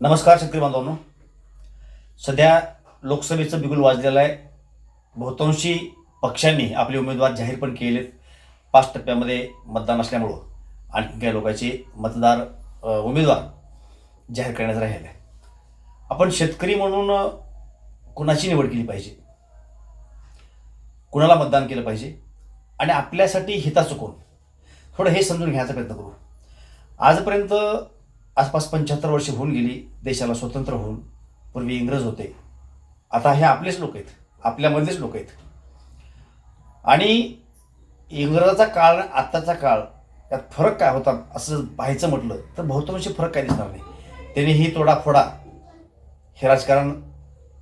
नमस्कार शेतकरी बांधवांनो. सध्या लोकसभेचं बिगुल वाजलेलं आहे. बहुतांशी पक्षांनी आपले उमेदवार जाहीर पण केलेत. पाच टप्प्यामध्ये मतदान असल्यामुळं. आणखी काही लोकांचे मतदार उमेदवार जाहीर करण्याचं राहिले. आहे आपण शेतकरी म्हणून कुणाची निवड केली पाहिजे? कुणाला मतदान केलं पाहिजे? आणि आपल्यासाठी हिताचं कोण? थोडं हे समजून घ्यायचा प्रयत्न करू. आजपर्यंत आसपास पंच्याहत्तर वर्षे होऊन गेली देशाला स्वतंत्र होऊन. पूर्वी इंग्रज होते. आता हे आपलेच लोक आहेत. आपल्यामधलेच लोक आहेत. आणि इंग्रजाचा काळ आणि आत्ताचा काळ यात फरक काय होता असं पाहायचं म्हटलं तर बहुतांशी फरक काय दिसणार नाही. त्यांनी ही तोडाफोडा हे राजकारण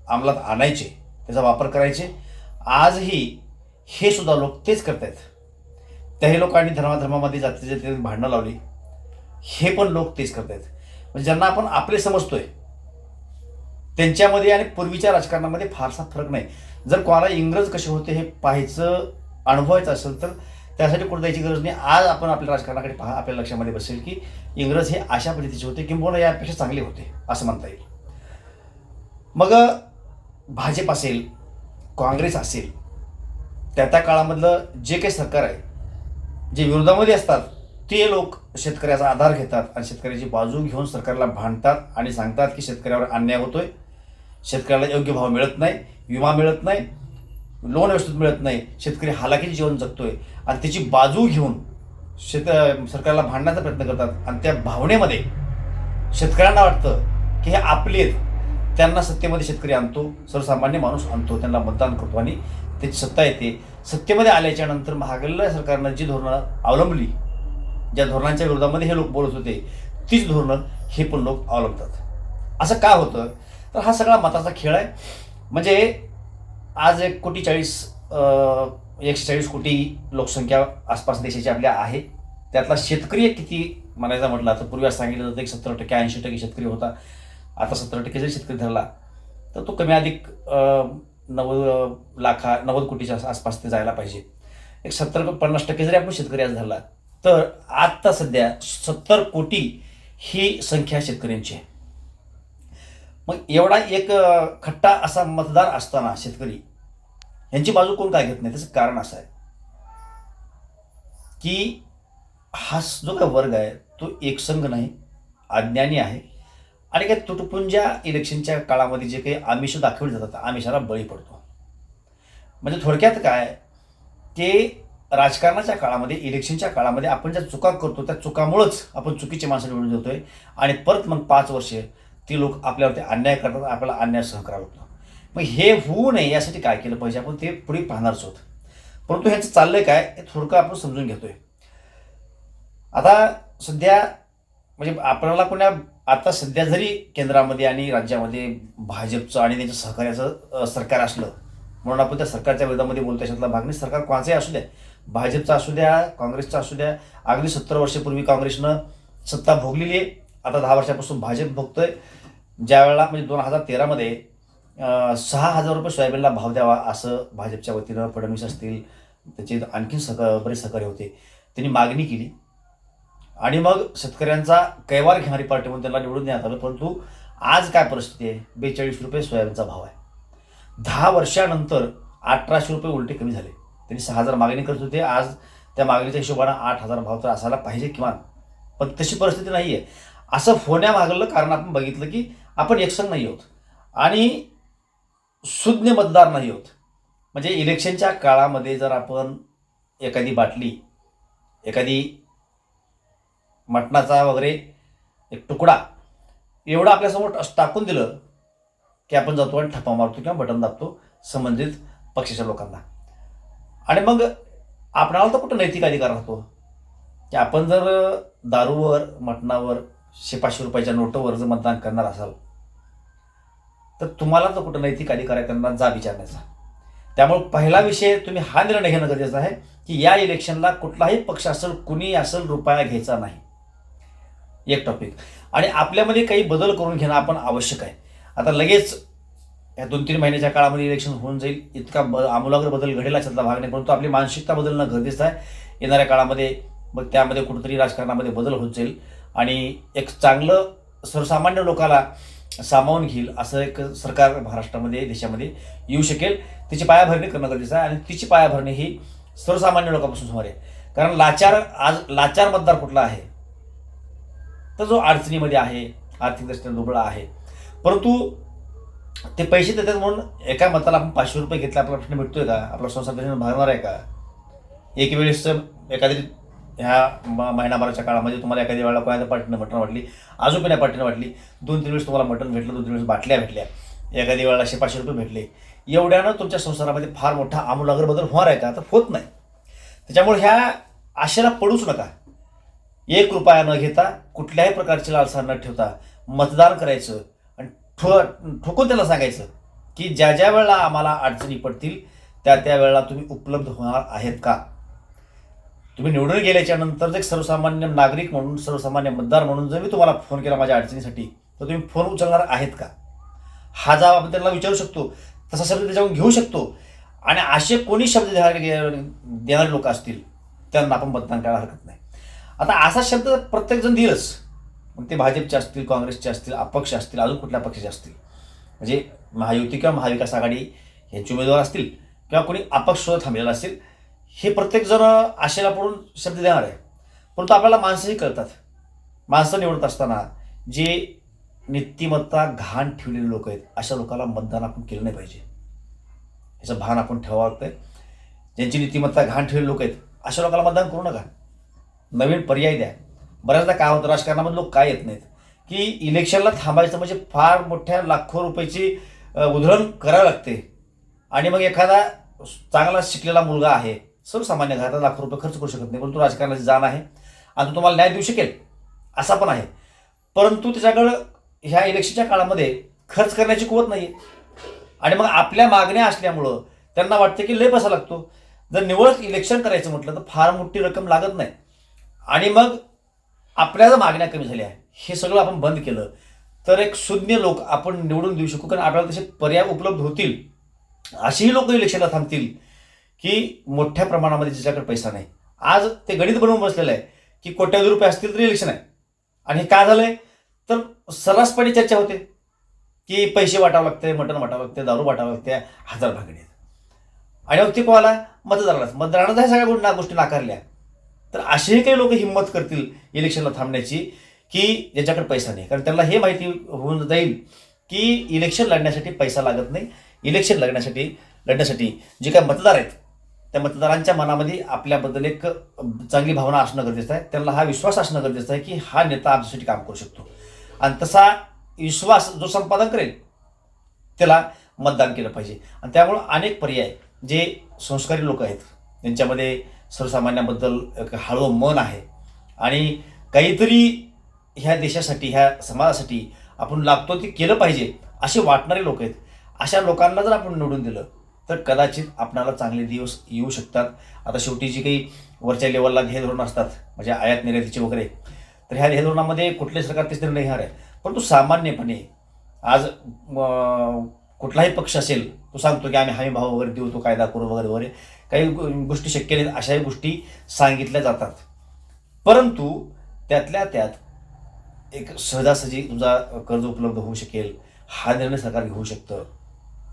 अंमलात आणायचे त्याचा वापर करायचे. आजही हे सुद्धा लोक तेच करतायत. त्याही लोकांनी धर्माधर्मामध्ये जाती जाती भांडणं लावली. हे पण लोक तेच करतायत. म्हणजे ज्यांना आपण आपले समजतोय त्यांच्यामध्ये आणि पूर्वीच्या राजकारणामध्ये फारसा फरक नाही. जर कोणाला इंग्रज कसे होते हे पाहायचं अनुभवायचं असेल तर त्यासाठी कुठं द्यायची गरज नाही. आज आपण आपल्या राजकारणाकडे पहा आपल्या लक्षामध्ये बसेल की इंग्रज हे अशा पद्धतीचे होते किंबहुना यापेक्षा चांगले होते असं म्हणता येईल. मग भाजप असेल काँग्रेस असेल त्या त्या काळामधलं जे काही सरकार आहे जे विरोधामध्ये असतात ते लोक शेतकऱ्याचा आधार घेतात आणि शेतकऱ्याची बाजू घेऊन सरकारला भांडतात आणि सांगतात की शेतकऱ्यावर अन्याय होतोय. शेतकऱ्याला योग्य भाव मिळत नाही विमा मिळत नाही लोन व्यवस्थित मिळत नाही. शेतकरी हालाकीचे जीवन जगतोय. आणि त्याची बाजू घेऊन शेत सरकारला भांडण्याचा प्रयत्न करतात. आणि त्या भावनेमध्ये शेतकऱ्यांना वाटतं की हे आपले आहेत. त्यांना सत्तेमध्ये शेतकरी आणतो सर्वसामान्य माणूस आणतो त्यांना मतदान करतो आणि त्याची सत्ता येते. सत्तेमध्ये आल्याच्यानंतर सरकारनं जी धोरणं अवलंबली ज्या धोरणांच्या विरोधामध्ये हे लोक बोलत होते तीच धोरणं हे पण लोक अवलंबतात. असं का होतं? तर हा सगळा मताचा खेळ आहे. म्हणजे आज एक कोटी चाळीस एकशे चाळीस कोटी लोकसंख्या आसपास देशाची आपल्या आहे. त्यातला शेतकरी किती म्हणायचा म्हटला तर पूर्वी असं सांगितलं जातं एक सत्तर टक्के ऐंशी टक्के शेतकरी होता. आता सत्तर टक्के जरी शेतकरी धरला तर तो कमी अधिक नव्वद लाखा नव्वद कोटीच्या आसपास ते जायला पाहिजे. एक सत्तर पन्नास टक्के जरी आपण शेतकरी आज धरला तर आत्ता सध्या सत्तर कोटी ही संख्या शेतकऱ्यांची आहे. मग एवढा एक खट्टा असा मतदार असताना शेतकरी यांची बाजू कोण काय घेत नाही? त्याचं कारण असं आहे की हा जो काय वर्ग आहे तो एकसंघ नाही अज्ञानी आहे आणि काही तुटपुंज्या इलेक्शनच्या काळामध्ये जे काही आमिष दाखवले जातात आमिषाला बळी पडतो. म्हणजे थोडक्यात काय की राजकारणाच्या काळामध्ये इलेक्शनच्या काळामध्ये आपण ज्या चुका करतो त्या चुकामुळंच आपण चुकीची माणसं निवडून देतोय. आणि परत मग पाच वर्षे ती लोक आपल्यावरती अन्याय करतात आपल्याला अन्याय सहन करावा लागतो. मग हे होऊ नये यासाठी काय केलं पाहिजे? आपण ते पुढे पाहणारच आहोत. परंतु ह्याचं चाललंय काय? हे थोडकं आपण समजून घेतोय. आता सध्या म्हणजे आपल्याला कोण्या आता सध्या जरी केंद्रामध्ये आणि राज्यामध्ये भाजपचं आणि त्यांच्या सहकार्याचं सरकार असलं म्हणून आपण त्या सरकारच्या विरोधामध्ये बोलतो याच्यातला भाग नाही. सरकार कोणाचंही असू द्या भाजपचं असू द्या काँग्रेसचा असू द्या अगदी सत्तर वर्षापूर्वी काँग्रेसनं सत्ता भोगलेली आहे. आता दहा वर्षापासून भाजप भोगतोय. ज्या वेळेला म्हणजे दोन हजार तेरामध्ये सहा हजार रुपये सोयाबीनला भाव द्यावा असं भाजपच्या वतीनं फडणवीस असतील त्याचे आणखीन सक बरेच सहकार्य होते. त्यांनी मागणी केली. आणि मग शेतकऱ्यांचा कैवार घेणारी पार्टी म्हणून त्यांना निवडून देण्यात आलं. परंतु आज काय परिस्थिती आहे? बेचाळीस रुपये सोयाबीनचा भाव आहे. दहा वर्षानंतर अठराशे रुपये उलटे कमी झाले. त्यांनी सहा हजार मागणी करत होते. आज त्या मागणीच्या हिशोबानं आठ हजार भाव तर असायला पाहिजे किमान. पण तशी परिस्थिती नाही आहे असं होण्यामागलं कारण आपण बघितलं की आपण एकसंग नाही आहोत. आणि सुज्ञ मतदार नाही आहोत. म्हणजे इलेक्शनच्या काळामध्ये जर आपण एखादी बाटली एखादी मटणाचा वगैरे एक तुकडा एवढा आपल्यासमोर टाकून दिलं की आपण जातो आणि ठप्पा मारतो किंवा बटन दाबतो संबंधित पक्षाच्या लोकांना. आणि मग आपणाला तर कुठं नैतिक अधिकार राहतो? की आपण जर दारूवर मटणावर शे पाचशे रुपयाच्या नोटवर जर मतदान करणार असाल तर तुम्हाला तर कुठं नैतिक अधिकार आहे त्यांना जा विचारण्याचा. त्यामुळे पहिला विषय तुम्ही हा निर्णय घेणं गरजेचं आहे की या इलेक्शनला कुठलाही पक्ष असेल कुणी असेल रुपया घ्यायचा नाही. एक टॉपिक आणि आपल्यामध्ये काही बदल करून घेणं आपण आवश्यक आहे. आता लगेच या दोन तीन महिन्याच्या काळामध्ये इलेक्शन होऊन जाईल. इतका ब आमूलाग्र बदल घडेल अशातला भाग नाही. परंतु आपली मानसिकता बदलणं गरजेचं आहे. येणाऱ्या काळामध्ये मग त्यामध्ये कुठंतरी राजकारणामध्ये बदल होत जाईल. आणि एक चांगलं सर्वसामान्य लोकाला सामावून घेईल असं एक सरकार महाराष्ट्रामध्ये देशामध्ये येऊ शकेल. तिची पायाभरणी करणं गरजेचं आहे. आणि तिची पायाभरणी ही सर्वसामान्य लोकांपासून समोर आहे. कारण लाचार आज लाचार मतदार कुठला आहे? तर जो अडचणीमध्ये आहे आर्थिकदृष्ट्या दुबळा आहे. परंतु ते पैसे देतात म्हणून एका मताला आपण पाचशे रुपये घेतले आपला प्रश्न भेटतोय का? आपला संसार त्याच्यानं भागणार आहे का? एक वेळेस एखादी ह्या म- महिनाभराच्या काळामध्ये तुम्हाला एखाद्या वेळेला कोणाच्या पार्टीनं मटण वाटली अजून कोण्या पार्टीनं वाटली दोन तीन वेळेस तुम्हाला मटण भेटलं दोन तीन वेळेस बाटल्या भेटल्या एखाद्या वेळेला असे पाचशे रुपये भेटले. एवढ्यानं तुमच्या संसारामध्ये फार मोठा आमूलाग्र बदल होणार आहे का? तर होत नाही. त्याच्यामुळे ह्या आशेला पडूच नका. एक रुपया न घेता कुठल्याही प्रकारची लालसा न ठेवता मतदान करायचं ठो ठोकून त्याला सांगायचं की ज्या ज्या वेळेला आम्हाला अडचणी पडतील त्या त्या वेळेला तुम्ही उपलब्ध होणार आहेत का? तुम्ही निवडून गेल्याच्यानंतर एक सर्वसामान्य नागरिक म्हणून सर्वसामान्य मतदार म्हणून जर मी तुम्हाला फोन केला माझ्या अडचणीसाठी तर तुम्ही फोन उचलणार आहेत का? हा जबाब आपण त्यांना विचारू शकतो. तसा शब्द त्याच्यावरून घेऊ शकतो. आणि असे कोणी शब्द देणारे लोक असतील त्यांना आपण मतदान करायला हरकत नाही. आता असा शब्द प्रत्येकजण दिलंच मग ते भाजपचे असतील काँग्रेसचे असतील अपक्ष असतील अजून कुठल्या पक्षाचे असतील? म्हणजे महायुती किंवा महाविकास आघाडी यांचे उमेदवार असतील किंवा कोणी अपक्ष सुद्धा थांबलेला असेल हे प्रत्येकजण आशेला पडून शब्द देणार आहे. परंतु आपल्याला माणसंही कळतात. माणसं निवडत असताना जे नीतिमत्ता घाण ठेवलेले लोक आहेत अशा लोकांना मतदान आपण केलं नाही पाहिजे. याचं भान आपण ठेवावं लागतंय. ज्यांची नीतिमत्ता घाण ठेवलेले लोक आहेत अशा लोकांना मतदान करू नका. नवीन पर्याय द्या. बऱ्याचदा काय होतं राजकारणामध्ये लोक काय येत नाहीत. की इलेक्शनला थांबायचं म्हणजे फार मोठ्या लाखो रुपयाची उधळण करावी लागते. आणि मग एखादा चांगला शिकलेला मुलगा आहे सर्वसामान्य घरात लाखो रुपये खर्च करू शकत नाही परंतु राजकारणाची जाण आहे आणि तो तुम्हाला न्याय देऊ शकेल असा पण आहे. परंतु त्याच्याकडं ह्या इलेक्शनच्या काळामध्ये खर्च करण्याची कुवत नाही आणि मग आपल्या मागण्या असल्यामुळं त्यांना वाटतं की लय पैसा लागतो. जर निवळ इलेक्शन करायचं म्हटलं तर फार मोठी रक्कम लागत नाही. आणि मग आपल्या मागण्या कमी झाल्या. हे सगळं आपण बंद केलं. तर एक शून्य लोक आपण निवडून देऊ शकू कारण आपल्याला तसे पर्याय उपलब्ध होतील. अशीही लोक इलेक्शनला थांबतील की मोठ्या प्रमाणामध्ये ज्याच्याकडे पैसा नाही. आज ते गणित बनवून बसलेलं आहे की कोट्यावधी रुपये असतील तरी इलेक्शन आहे. आणि हे झालं झालंय? तर सर्रासपणे चर्चा होते की पैसे वाटावं लागते मटण वाटावं लागते दारू वाटावं लागते हजार भागणी आणि मग ते कोणाला? मतदारालाच. मतदारानं ह्या सगळ्या गोष्टी गोष्टी नाकारल्या. तर असेही काही लोक हिंमत करतील इलेक्शनला थांबण्याची की ज्याच्याकडे पैसा नाही. कारण त्यांना हे माहिती होऊन जाईल की इलेक्शन लढण्यासाठी पैसा लागत नाही. इलेक्शन लढण्यासाठी लढण्यासाठी जे काही मतदार आहेत त्या मतदारांच्या मनामध्ये आपल्याबद्दल एक चांगली भावना असणं गरजेचं आहे. त्यांना हा विश्वास असणं गरजेचं आहे की हा नेता आमच्यासाठी काम करू शकतो. आणि तसा विश्वास जो संपादन करेल त्याला मतदान केलं पाहिजे. आणि त्यामुळं अनेक पर्याय जे संस्कारी लोक आहेत त्यांच्यामध्ये सर्वसामान्यांबद्दल एक हळवं मन आहे. आणि काहीतरी ह्या देशासाठी ह्या समाजासाठी आपण लागतो ते केलं पाहिजे असे वाटणारे लोक आहेत. अशा लोकांना जर आपण निवडून दिलं तर कदाचित आपणाला चांगले दिवस येऊ शकतात. आता शेवटी जी काही वरच्या लेवलला ध्येय धोरणं असतात म्हणजे आयात निर्यातीचे वगैरे तर ह्या ध्येय धोरणामध्ये कुठले सरकार तेच निर्णय घेणार आहे परंतु सामान्यपणे आज कुठलाही पक्ष असेल तो सांगतो की आम्ही हमी भाव वगैरे देऊ तो कायदा करू वगैरे वगैरे. काही गोष्टी शक्य नाहीत अशाही गोष्टी सांगितल्या जातात. परंतु त्यातल्या त्यात एक सहजासहजी तुमचा कर्ज उपलब्ध होऊ शकेल हा निर्णय सरकार घेऊ शकतं.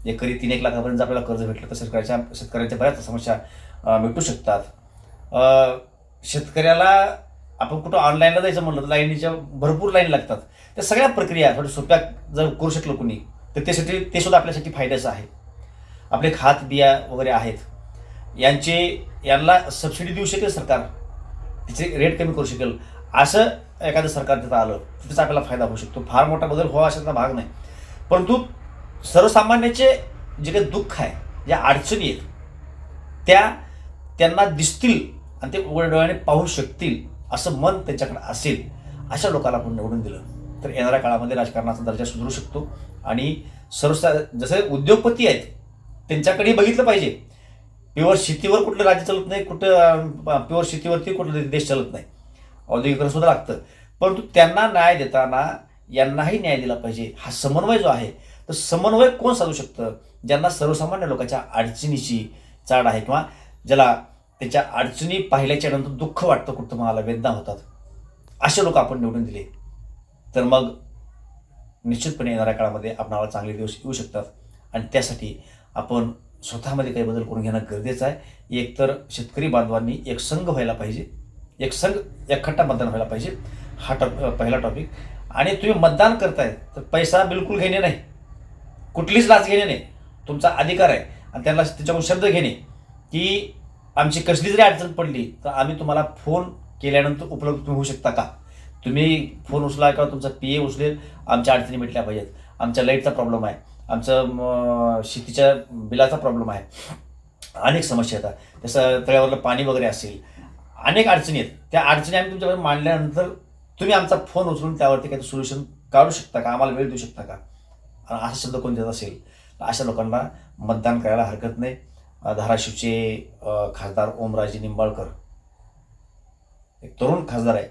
एकरी तीन एक लाखापर्यंत आपल्याला कर्ज भेटलं तर सरकारच्या शेतकऱ्यांच्या बऱ्याच समस्या भेटू मिटू शकतात शेतकऱ्याला आपण कुठं ऑनलाईनला जायचं म्हणलं तर लाईनीच्या भरपूर लाईन लागतात. त्या सगळ्या प्रक्रिया थोड्या सोप्या जर करू शकलो कुणी तर त्यासाठी ते सुद्धा आपल्यासाठी फायद्याचं आहे. आपले खात बिया वगैरे आहेत. यांचे यांना सबसिडी देऊ शकेल सरकार. तिचे रेट कमी करू शकेल. असं एखादं सरकार तिथं आलं तर आपल्याला फायदा होऊ शकतो. फार मोठा बदल व्हावा अशाचा भाग नाही. परंतु सर्वसामान्याचे जे काही दुःख आहे ज्या अडचणी आहेत त्या त्यांना दिसतील आणि ते उघड्या डोळ्याने पाहू शकतील असं मन त्यांच्याकडे असेल अशा लोकांना आपण निवडून दिलं. तर येणाऱ्या काळामध्ये राजकारणाचा दर्जा सुधारू शकतो. आणि सर्वसा जसे उद्योगपती आहेत त्यांच्याकडेही बघितलं पाहिजे. प्युअर शेतीवर कुठलं राज्य चालत नाही कुठं प्युअर शेतीवरती कुठलं देश चालत नाही. औद्योगिकरण सुद्धा लागतं. परंतु त्यांना न्याय देताना यांनाही न्याय दिला पाहिजे. हा समन्वय जो आहे तर समन्वय कोण साधू शकतं? ज्यांना सर्वसामान्य लोकांच्या अडचणीची चाड आहे किंवा ज्याला त्यांच्या अडचणी पाहिल्याच्या नंतर दुःख वाटतं कुठं मला वेदना होतात. असे लोक आपण निवडून दिले. तर मग निश्चितपणे येणाऱ्या काळामध्ये आपणाला चांगले दिवस येऊ शकतात. आणि त्यासाठी आपण स्वतःमध्ये काही बदल करून घेणं गरजेचं आहे. एकतर शेतकरी बांधवांनी एक संघ व्हायला पाहिजे. एक संघ एकखट्टा मतदान व्हायला पाहिजे. हा टॉप पहिला टॉपिक. आणि तुम्ही मतदान करताय तर पैसा बिलकुल घेणे नाही. कुठलीच लाच घेणे नाही. तुमचा अधिकार आहे. आणि त्यांना त्याच्याकडून शब्द घेणे की आमची कसली जरी अडचण पडली तर आम्ही तुम्हाला फोन केल्यानंतर उपलब्ध तुम्ही होऊ शकता का? तुम्ही फोन उचला किंवा तुमचा पी ए उचलेल आमच्या अडचणी मिटल्या पाहिजेत. आमच्या लाईटचा प्रॉब्लेम आहे. आमचं शेतीच्या बिलाचा प्रॉब्लेम आहे. अनेक समस्या येतात. जसं तळ्यावरलं पाणी वगैरे असेल अनेक अडचणी आहेत. त्या अडचणी आम्ही तुमच्याकडे मांडल्यानंतर तुम्ही आमचा फोन उचलून त्यावरती काही सोल्युशन काढू शकता का? आम्हाला वेळ देऊ शकता का? असा शब्द कोण देत असेल तर अशा लोकांना मतदान करायला हरकत नाही. धाराशिवचे खासदार ओमराजे निंबाळकर. एक तरुण खासदार आहे.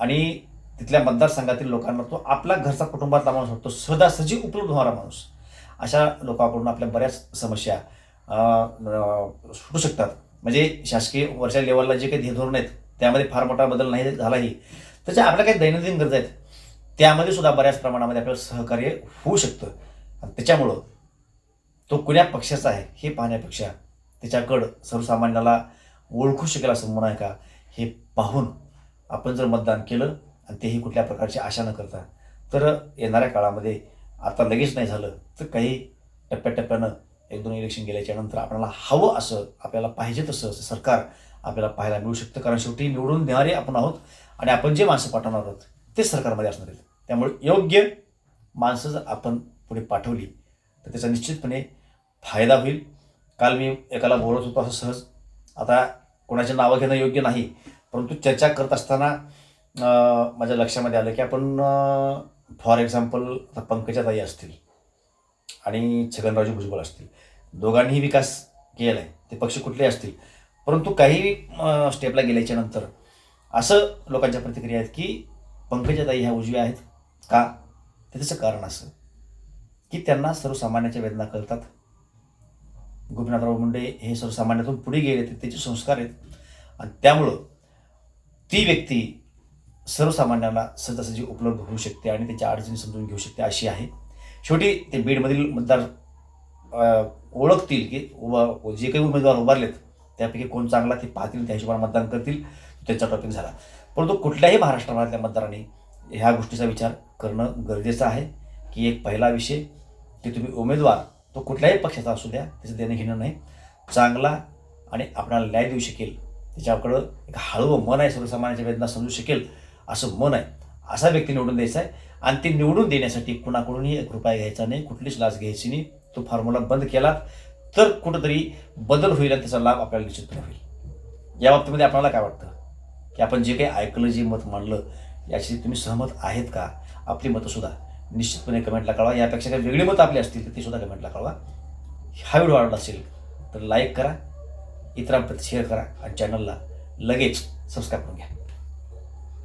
आणि तिथल्या मतदारसंघातील लोकांना तो आपला घरचा कुटुंबातला माणूस होतो सहजासहजी उपलब्ध होणारा माणूस. अशा लोकांकडून आपल्या बऱ्याच समस्या सुटू शकतात. म्हणजे शासकीय वरच्या लेवलला जे काही धोरण आहेत त्यामध्ये फार मोठा बदल नाही झालाही. त्याच्या आपल्या काही दैनंदिन गरजा आहेत त्यामध्ये सुद्धा बऱ्याच प्रमाणामध्ये आपल्याला सहकार्य होऊ शकतं. आणि त्याच्यामुळं तो कुण्या पक्षाचा आहे हे पाहण्यापेक्षा त्याच्याकडं सर्वसामान्याला ओळखू शकेल असं म्हणून आहे का हे पाहून आपण जर मतदान केलं आणि तेही कुठल्या प्रकारची आशा न करता तर येणाऱ्या काळामध्ये आता लगेच नाही झालं. तर काही टप्प्याटप्प्यानं एक दोन इलेक्शन गेल्याच्यानंतर आपल्याला हवं असं आपल्याला पाहिजे तसं असं सरकार आपल्याला पाहायला मिळू शकतं. कारण शेवटी निवडून देणारे आपण आहोत आणि आपण जे माणसं पाठवणार आहोत ते सरकारमध्ये असणार आहेत. त्यामुळे योग्य माणसं जर आपण पुढे पाठवली तर त्याचा निश्चितपणे फायदा होईल. काल मी एकाला बोलत होतो असं सहज. आता कोणाचे नावं घेणं योग्य नाही परंतु चर्चा करत असताना माझ्या लक्षामध्ये आलं की आपण फॉर एक्झाम्पल आता पंकजाताई असतील. आणि छगनरावजी भुजबळ असतील. दोघांनीही विकास केला आहे ते पक्ष कुठले असतील. परंतु काही स्टेपला गेल्याच्यानंतर असं लोकांच्या प्रतिक्रिया आहेत की पंकजाताई ह्या उजव्या आहेत का? त्याचं कारण असं की त्यांना सर्वसामान्याच्या वेदना कळतात. गोपीनाथराव मुंडे हे सर्वसामान्यातून पुढे गेले ते त्याचे संस्कार आहेत. आणि त्यामुळं ती व्यक्ती सर्वसामान्याला सहजासहजी उपलब्ध होऊ शकते आणि त्याच्या अडचणी समजून घेऊ शकते अशी आहे. शेवटी ते बीडमधील मतदार ओळखतील की उभा जे काही उमेदवार उभारलेत त्यापैकी कोण चांगला ते पाहतील त्या हिशोबाने मतदान करतील त्याचा टॉपिक झाला. परंतु कुठल्याही महाराष्ट्रामधल्या मतदारांनी ह्या गोष्टीचा विचार करणं गरजेचं आहे की एक पहिला विषय की तुम्ही उमेदवार तो कुठल्याही पक्षाचा असू द्या त्याचं देणं घेणं नाही चांगला आणि आपणाला न्याय देऊ शकेल त्याच्याकडं एक हळवं मन आहे सर्वसामान्याच्या वेदना समजू शकेल असं मन आहे असा व्यक्ती निवडून द्यायचा आहे आणि ते निवडून देण्यासाठी कुणाकडूनही एक रुपया घ्यायचा नाही कुठलीच लाच घ्यायची नाही. तो फॉर्म्युला बंद केला तर कुठंतरी बदल होईल आणि त्याचा लाभ आपल्याला निश्चितपणे होईल. या बाबतीमध्ये आपल्याला काय वाटतं? की आपण जे काही ऐकलं जे मत मांडलं याची तुम्ही सहमत आहेत का? आपली मतंसुद्धा निश्चितपणे कमेंटला कळवा. यापेक्षा काही वेगळी मतं आपली असतील तर ती सुद्धा कमेंटला कळवा. हा व्हिडिओ आवडला असेल तर लाईक करा इतरांपर्यंत शेअर करा आणि चॅनलला लगेच सबस्क्राईब करून घ्या.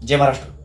जय महाराष्ट्र.